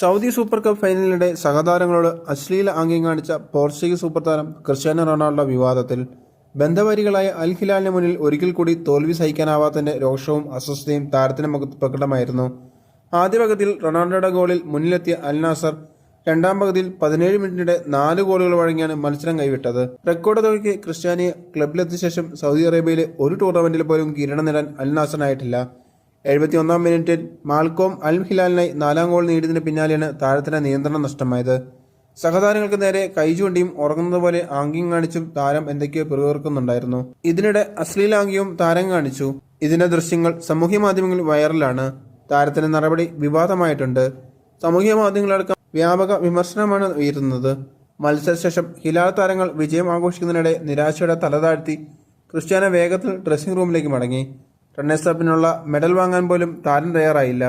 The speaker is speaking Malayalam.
സൗദി സൂപ്പർ കപ്പ് ഫൈനലിനിടെ സഹതാരങ്ങളോട് അശ്ലീല ആംഗ്യം കാണിച്ച പോർച്ചുഗീസ് സൂപ്പർ താരം ക്രിസ്ത്യാനോ റൊണാൾഡോ വിവാദത്തിൽ ബന്ധവരികളായ അൽ ഹിലാലിന് മുന്നിൽ ഒരിക്കൽ കൂടി തോൽവി സഹിക്കാനാവാത്തതിന്റെ രോഷവും അസ്വസ്ഥയും താരത്തിന് പ്രകടമായിരുന്നു. ആദ്യ പകുതിയിൽ റൊണാൾഡോയുടെ ഗോളിൽ മുന്നിലെത്തിയ അൽ നാസർ രണ്ടാം പകുതിയിൽ പതിനേഴ് മിനിറ്റിനിടെ നാല് ഗോളുകൾ വഴങ്ങിയാണ് മത്സരം കൈവിട്ടത്. റെക്കോർഡ് തുകയ്ക്ക് ക്രിസ്ത്യാനിയെ ക്ലബിലെത്തിയ ശേഷം സൗദി അറേബ്യയിലെ ഒരു ടൂർണമെന്റിൽ പോലും കിരീടം നേടാൻ അൽ നാസറിനായിട്ടില്ല. എഴുപത്തി ഒന്നാം മിനിറ്റിൽ മാൽക്കോം അൽ ഹിലാലിനായി നാലാം ഗോൾ നേടിയതിന് പിന്നാലെയാണ് താരത്തിന് നിയന്ത്രണം നഷ്ടമായത്. സഹതാരങ്ങൾക്ക് നേരെ കൈചൂണ്ടിയും ഉറങ്ങുന്നത് പോലെ ആംഗ്യം കാണിച്ചും താരം എന്തൊക്കെയോ പിറുവിറുക്കുന്നുണ്ടായിരുന്നു ഇതിനിടെ അശ്ലീലാംഗ്യവും താരം കാണിച്ചു. ഇതിന്റെ ദൃശ്യങ്ങൾ സാമൂഹ്യ മാധ്യമങ്ങളിൽ വൈറലാണ്. താരത്തിന്റെ നടപടി വിവാദമായിട്ടുണ്ട്. സാമൂഹ്യ മാധ്യമങ്ങളടക്കം വ്യാപക വിമർശനമാണ് ഉയരുന്നത്. മത്സരശേഷം ഹിലാൽ താരങ്ങൾ വിജയം ആഘോഷിക്കുന്നതിനിടെ നിരാശയുടെ തലതാഴ്ത്തി ക്രിസ്ത്യാനോ വേഗത്തിൽ ഡ്രസ്സിംഗ് റൂമിലേക്ക് മടങ്ങി. റണ്ണേഴ്സ് അപ്പിനുള്ള മെഡൽ വാങ്ങാൻ പോലും താരം തയ്യാറായില്ല.